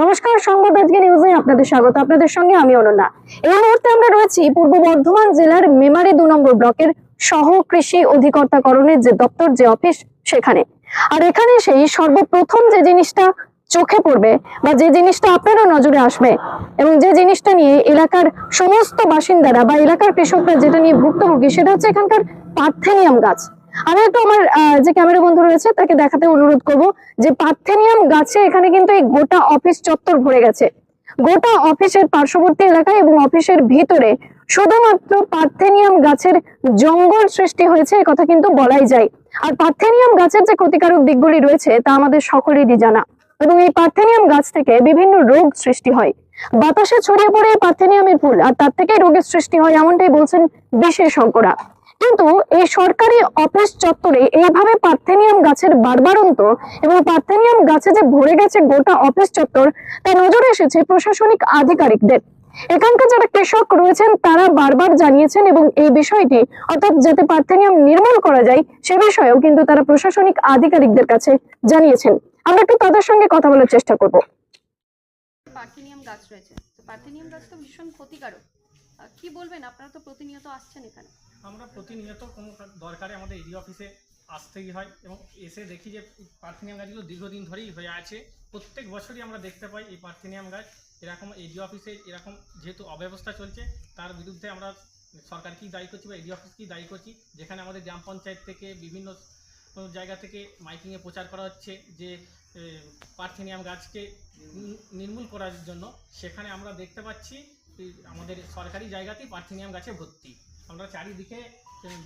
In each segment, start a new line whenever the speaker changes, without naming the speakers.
নমস্কার, সংবাদ আজকে নিউজে আপনাদের স্বাগত। আপনাদের সঙ্গে আমি অনন্যা। এই মুহূর্তে আমরা রয়েছি পূর্ব বর্ধমান জেলার মেমারি দু নম্বর ব্লকের সহ কৃষি অধিকর্তাকরণের যে দপ্তর, যে অফিস, সেখানে। আর এখানে সেই সর্বপ্রথম যে জিনিসটা চোখে পড়বে বা যে জিনিসটা আপনারও নজরে আসবে এবং যে জিনিসটা নিয়ে এলাকার সমস্ত বাসিন্দারা বা এলাকার কৃষকরা যেটা নিয়ে ভুক্তভোগী, সেটা হচ্ছে এখানকার পার্থেনিয়াম গাছ। আমি একটু আমার যে ক্যামেরা বন্ধু রয়েছে, তাকে দেখাতে অনুরোধ করব যে পার্থেনিয়াম গাছে এখানে কিন্তু এই গোটা অফিস চত্বর ভরে গেছে। গোটা অফিসের পার্শ্ববর্তী এলাকায় এবং অফিসের ভিতরে শুধুমাত্র পার্থেনিয়াম গাছের জঙ্গল সৃষ্টি হয়েছে কথা কিন্তু বলাই যায়। আর পার্থেনিয়াম গাছের যে ক্ষতিকারক দিকগুলি রয়েছে, তা আমাদের সকলেরই জানা। এবং এই পার্থেনিয়াম গাছ থেকে বিভিন্ন রোগ সৃষ্টি হয়। বাতাসে ছড়িয়ে পড়ে পার্থেনিয়ামের ফুল, আর তার থেকে রোগের সৃষ্টি হয়, এমনটাই বলছেন বিশেষজ্ঞরা। কিন্তু এই সরকারি অফিস চত্বরে এইভাবে পার্থেনিয়াম গাছের বারবারন্ত এবং পার্থেনিয়াম গাছে যে ভরে গেছে গোটা অফিস চত্বর, তা নজরে এসেছে প্রশাসনিক আধিকারিকদের। এখানকার যারা কৃষক রয়েছেন, তারা বারবার জানিয়েছেন এবং এই বিষয়টি, অর্থাৎ যাতে পার্থেনিয়াম নির্মূল করা যায়, সে বিষয়েও কিন্তু তারা প্রশাসনিক আধিকারিকদের কাছে জানিয়েছেন। আমরা একটু তাদের সঙ্গে কথা বলার চেষ্টা করব।
পার্থেনিয়াম গাছ রয়েছে। পার্থেনিয়াম গাছ তো ভীষণ ক্ষতিকারক। কি বলবেন? আপনারা তো প্রতিনিয়ত আসছেন এখানে।
আমরা প্রতিনিয়ত কোনো দরকারে আমাদের এডি অফিসে আসতেই হয় এবং এসে দেখি যে পার্থেনিয়াম গাছগুলো দীর্ঘদিন ধরেই হয়ে আছে। প্রত্যেক বছরই আমরা দেখতে পাই এই পার্থেনিয়াম গাছ। এরকম এডি অফিসে এরকম যেহেতু অব্যবস্থা চলছে, তার বিরুদ্ধে আমরা সরকার সরকারকেই দায়ী করছি বা এডি অফিসকেই দায়ী করছি। যেখানে আমাদের গ্রাম পঞ্চায়েত থেকে বিভিন্ন জায়গা থেকে মাইকিংয়ে প্রচার করা হচ্ছে যে পার্থেনিয়াম গাছকে নির্মূল করার জন্য। সেখানে আমরা দেখতে পাচ্ছি আমাদের সরকারি জায়গাতেই পার্থেনিয়াম গাছে ভর্তি। আমরা চারিদিকে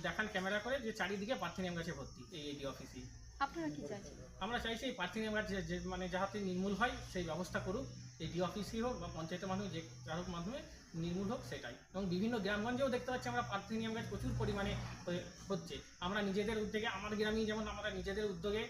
দেখান ক্যামেরা করে যে চারিদিকে পার্থেনিয়াম গাছে ভর্তি। এই এডি অফিসে
আপনারা কি চাইছেন?
আমরা চাইছি এই পার্থেনিয়াম গাছ যে- মানে যাহাতে নির্মূল হয় সেই ব্যবস্থা করুক। এডি অফিসই হোক বা পঞ্চায়েতের মাধ্যমে যে যার মাধ্যমে নির্মূল হোক সেটাই। এবং বিভিন্ন গ্রামগঞ্জেও দেখতে পাচ্ছি আমরা পার্থেনিয়াম গাছ প্রচুর পরিমাণে হচ্ছে। আমরা নিজেদের উদ্যোগে আমার গ্রামেই যেমন আমরা নিজেদের উদ্যোগে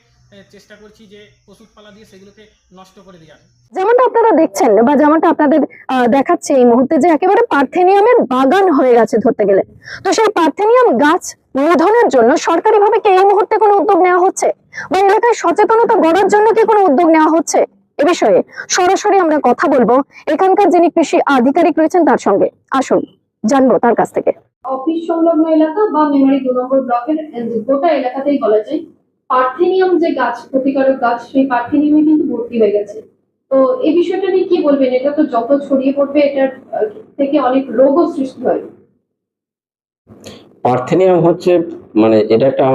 চেষ্টা করছি যে ওষুধপালা দিয়ে সেগুলোকে নষ্ট করে দেওয়ার।
যেমনটা আপনারা দেখছেন বা যেমনটা আপনাদের আহ, দেখাচ্ছে এই মুহূর্তে যে একেবারে পার্থেনিয়ামের বাগান হয়ে গেছে ধরতে গেলে। তো সেই পার্থেনিয়াম গাছ নিধনের জন্য সরকারিভাবে কি এই মুহূর্তে কোনো উদ্যোগ নেওয়া হচ্ছে? বা এলাকায় সচেতনতা গড়ার জন্য কি কোনো উদ্যোগ নেওয়া হচ্ছে? এ বিষয়ে সরাসরি আমরা কথা বলব এখানকার যিনি কৃষি আধিকারিক রয়েছেন তার সঙ্গে। আসুন জানব তার কাছ থেকে।
অফিস সংলগ্ন এলাকা বা মেমারি দু নম্বর ব্লকের গোটা এলাকাতেই বলা যায়। পার্থেনিয়াম যে গাছ, ক্ষতিকারক গাছ, সেই পার্থেনিয়ামে কিন্তু ভর্তি হয়ে গেছে। তো এই বিষয়টা নিয়ে কি বলবেন? এটা তো যত ছড়িয়ে পড়বে, এটার থেকে অনেক রোগও সৃষ্টি হয়।
পার্থেনিয়াম হচ্ছে মানে এটা একটা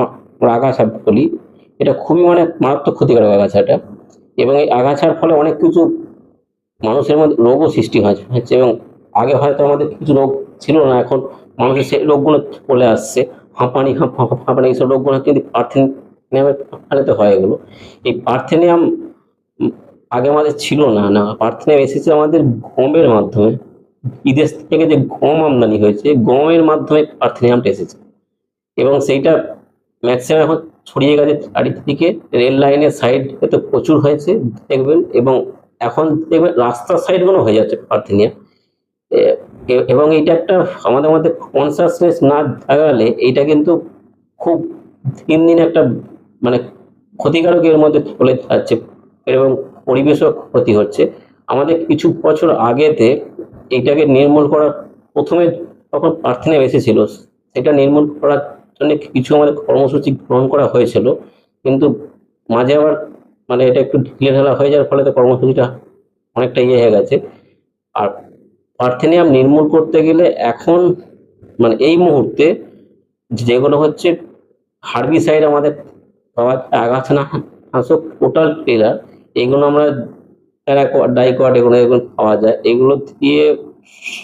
আগাছা বলি, এটা খুবই মানে মারাত্মক ক্ষতিকারক আগাছা এটা এবং এই আগাছার ফলে অনেক কিছু মানুষের মধ্যে রোগও সৃষ্টি হয়েছে এবং আগে হয়তো আমাদের কিছু রোগ ছিল না, এখন মানুষের সেই রোগগুলো চলে আসছে। হাঁপানি, হাঁপ- হাঁপ- হাঁপানি, এইসব রোগগুলো কিন্তু ফলেতে হয় এগুলো। এই পার্থেনিয়াম আগে আমাদের ছিল না না, পার্থেনিয়াম এসেছে আমাদের গমের মাধ্যমে। বিদেশ থেকে যে গম আমদানি হয়েছে, গমের মাধ্যমে পার্থেনিয়ামটা এসেছে। এবং সেইটা ম্যাক্সিমাম এখন ছড়িয়ে গেছে চারিদিকে, রেল লাইনের সাইড তো প্রচুর হয়েছে, দেখবেন। এবং এখন দেখবেন রাস্তার সাইডগুলো হয়ে যাচ্ছে পার্থেনিয়াম। এবং এটা একটা আমাদের মধ্যে কনসাসনেস না জাগালে এইটা কিন্তু খুব দিন দিন একটা মানে ক্ষতিকারকের মধ্যে চলে যাচ্ছে এবং পরিবেশও ক্ষতি হচ্ছে। আমাদের কিছু বছর আগেতে এইটাকে নির্মূল করার প্রথমে তখন প্রার্থনা এসেছিল। সেটা নির্মূল করার জন্য কিছু আমাদের কর্মসূচি গ্রহণ করা হয়েছিল। কিন্তু মাঝে আবার মানে এটা একটু ঢিলে ঢালা হয়ে যাওয়ার ফলে তো কর্মসূচিটা অনেকটা ইয়ে হয়ে গেছে। আর পার্থেনিয়াম নির্মূল করতে গেলে এখন মানে এই মুহূর্তে যেগুলো হচ্ছে হার্বিসাইড আমাদের পাওয়া যায়, আগাছা না নাশক টোটাল ক্লিয়ার এগুলো আমরা প্যারাকোয়াড ডাইকোয়াড এগুলো এগুলো পাওয়া যায়। এগুলো দিয়ে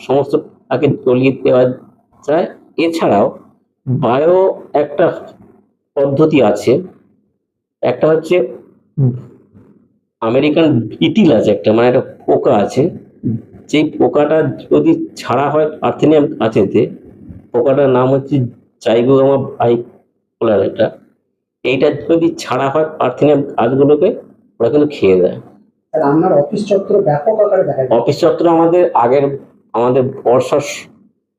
সমস্ত তাকে তলিয়ে দেওয়া যায়। এছাড়াও বায়ো একটা পদ্ধতি আছে একটা হচ্ছে আমেরিকান বিটিল আছে একটা মানে একটা পোকা আছে যেই পোকাটা যদি ছাড়া হয় আর্থেনিয়াম গাছেতে পোকাটার নাম হচ্ছে জাইগোগামা বাইপোলার এটা এইটা যদি ছাড়া হয় আর্থেনিয়াম গাছগুলোকে ওরা কিন্তু খেয়ে দেয়।
আপনার অফিস চত্বর ব্যাপক আকারে দেখা
অফিস চত্বর আমাদের আগের আমাদের বর্ষার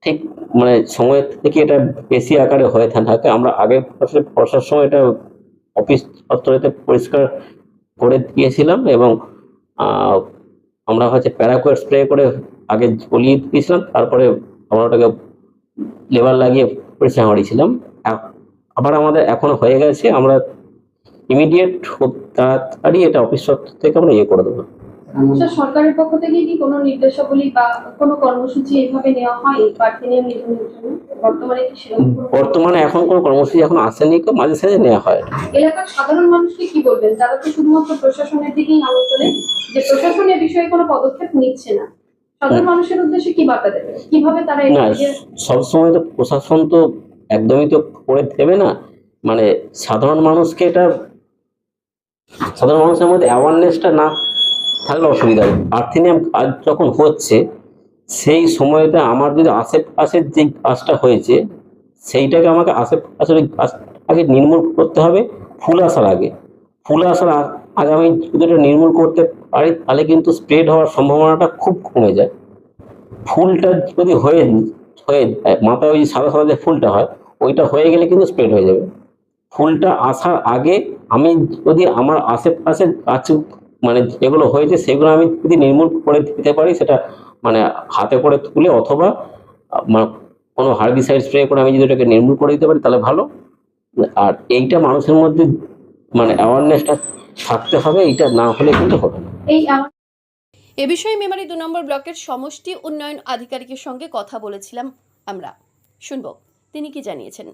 ঠিক মানে সময় থেকে এটা বেশি আকারে হয়ে থাকে। আমরা আগের বর্ষার সময় এটা অফিস চত্বরেতে পরিষ্কার করে দিয়েছিলাম এবং আমরা হচ্ছে প্যারাকোয়েট স্প্রে করে আগে গলিয়ে দিয়েছিলাম তারপরে আমরা ওটাকে লেবার লাগিয়ে পরিষ্কার মারিয়েছিলাম এ- আবার আমাদের এখন হয়ে গেছে আমরা ইমিডিয়েট তাড়াতাড়ি এটা অফিস চত্বর থেকে আমরা ইয়ে করে দেবো।
সরকারের পক্ষ থেকে কি কোনো নির্দেশাবলী বা কোনো কর্মসূচি এইভাবে নেওয়া হয় এই প্রার্থী নিয়ম বর্তমানে কি
বর্তমানে এখন কোনো কর্মসূচি এখন আসেনি কেউ মাঝে সাঝে নেওয়া হয়।
এলাকার সাধারণ মানুষকে কি বলবেন? তারা তো শুধুমাত্র প্রশাসনের দিকেই আঙুল তোলে যে প্রশাসন এ বিষয়ে কোনো পদক্ষেপ নিচ্ছে না। সাধারণ মানুষের উদ্দেশ্যে কি বার্তা দেবে কীভাবে তারা
সবসময় তো প্রশাসন তো একদমই তো করে দেবে না। মানে সাধারণ মানুষকে এটা সাধারণ মানুষের মধ্যে অ্যাওয়ারনেসটা না থাকলে অসুবিধা হবে। প্রার্থী নিয়ম কাজ যখন হচ্ছে, সেই সময়তে আমার যদি আশেপাশের যে কাজটা হয়েছে, সেইটাকে আমাকে আশেপাশের ওই কাজটাকে নির্মূল করতে হবে ফুল আসার আগে। ফুল আসার আগে আমি যদি এটা নির্মূল করতে পারি, তাহলে কিন্তু স্প্রেড হওয়ার সম্ভাবনাটা খুব কমে যায়। ফুলটা যদি হয়ে হয়ে মাথায় ওই সাদা সাদা যে ফুলটা হয় ওইটা হয়ে গেলে কিন্তু স্প্রেড হয়ে যাবে। ফুলটা আসার আগে আমি যদি আমার আশেপাশে গাছ মানে যেগুলো হয়েছে সেগুলো আমি যদি নির্মূল করে দিতে পারি, সেটা মানে হাতে করে তুলে অথবা মানে কোনো হার্বিসাইড স্প্রে করে আমি যদি ওটাকে নির্মূল করে দিতে পারি, তাহলে ভালো। আর এইটা মানুষের মধ্যে মানে অ্যাওয়ারনেসটা থাকতে হবে, এইটা না হলে কিন্তু হবে না।
এ বিষয়ে মেমারি দু নম্বর ব্লকের সমষ্টি উন্নয়ন আধিকারিকের সঙ্গে কথা বলেছিলাম আমরা। শুনব। তিনি কি জানিয়েছেন?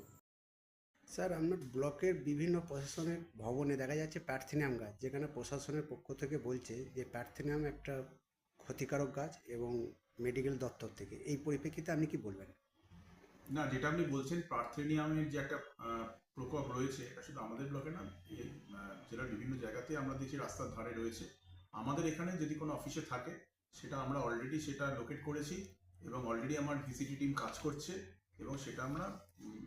স্যার আপনার ব্লকের বিভিন্ন প্রশাসনের ভবনে দেখা যাচ্ছে প্যার্থেনিয়াম গাছ যেখানে প্রশাসনের পক্ষ থেকে বলছে যে প্যার্থেনিয়াম একটা ক্ষতিকারক গাছ এবং মেডিকেল দপ্তর থেকে। এই পরিপ্রেক্ষিতে আপনি কি বলবেন?
না যেটা আপনি বলছেন পার্থেনিয়ামের যে একটা প্রকোপ রয়েছে এটা শুধু আমাদের ব্লকে না জেলার বিভিন্ন জায়গাতে আমরা দেখছি রাস্তার ধারে রয়েছে। আমাদের এখানে যদি কোনো অফিসে থাকে সেটা আমরা অলরেডি সেটা লোকেট করেছি এবং অলরেডি আমার ভিসিটি টিম কাজ করছে। এবং সেটা আমরা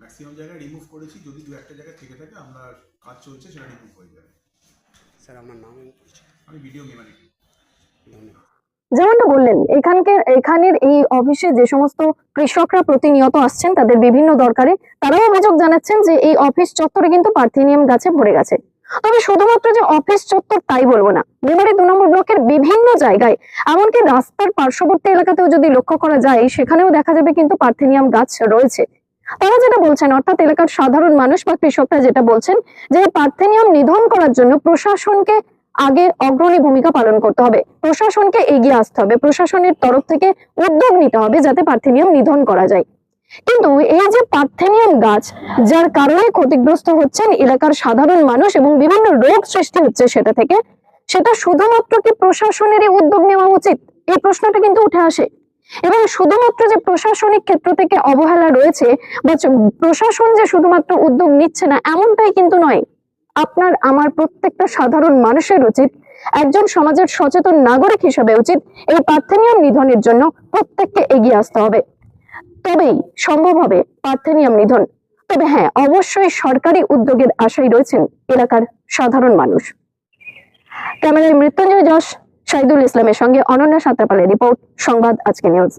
ম্যাক্সিমাম জায়গায় রিমুভ করেছি। যদি দু একটা জায়গায় থেকে থাকে আমরা কাজ চলছে সেটা রিমুভ হয়ে যাবে।
স্যার আমার নাম
আমি ভিডিও মেমারি
ধন্যবাদ।
যেমনটা বললেন এখানকার এখানের এই অফিসে যে সমস্ত কৃষকরা প্রতিনিয়ত আসছেন তাদের বিভিন্ন দরকারে তারাও অভিযোগ জানাচ্ছেন যে এই অফিস চত্বরে কিন্তু পার্থেনিয়াম গাছে ভরে গেছে। তবে শুধুমাত্র যে অফিস চত্বর তাই বলব না। মেমারি দু নম্বর ব্লকের বিভিন্ন জায়গায়, এমনকি রাস্তার পার্শ্ববর্তী এলাকাতেও যদি লক্ষ্য করা যায়, সেখানেও দেখা যাবে কিন্তু পার্থেনিয়াম গাছ রয়েছে। তারা যেটা বলছেন, অর্থাৎ এলাকার সাধারণ মানুষ বা কৃষকরা যেটা বলছেন, যে পার্থেনিয়াম নিধন করার জন্য প্রশাসনকে আগে অগ্রণী ভূমিকা পালন করতে হবে। প্রশাসনকে এগিয়ে আসতে হবে। প্রশাসনের তরফ থেকে উদ্যোগ নিতে হবে যাতে পার্থেনিয়াম নিধন করা যায়। কিন্তু এই যে পার্থেনিয়াম গাছ, যার কারণে ক্ষতিগ্রস্ত হচ্ছেন এলাকার সাধারণ মানুষ এবং বিভিন্ন রোগ সৃষ্টি হচ্ছে সেটা থেকে, সেটা শুধুমাত্র কি প্রশাসনেরই উদ্যোগ নেওয়া উচিত? এই প্রশ্নটা কিন্তু উঠে আসে। এবং শুধুমাত্র যে প্রশাসনিক ক্ষেত্র থেকে অবহেলা রয়েছে, বা প্রশাসন যে শুধুমাত্র উদ্যোগ নিচ্ছে না, এমনটাই কিন্তু নয়। আপনার, আমার প্রত্যেকটা সাধারণ মানুষের উচিত, একজন সমাজের সচেতন নাগরিক হিসেবে উচিত এই পার্থেনিয়াম নিধনের জন্য প্রত্যেককে এগিয়ে আসতে হবে। তবেই সম্ভব হবে পার্থেনিয়াম নিধন। তবে হ্যাঁ অবশ্যই সরকারি উদ্যোগের আশায় রয়েছেন এলাকার সাধারণ মানুষ। ক্যামেরায় মৃত্যুঞ্জয় যশ শাহিদুল ইসলামের সঙ্গে অনন্যা সাঁতরাপালের রিপোর্ট, সংবাদ আজকে নিউজ।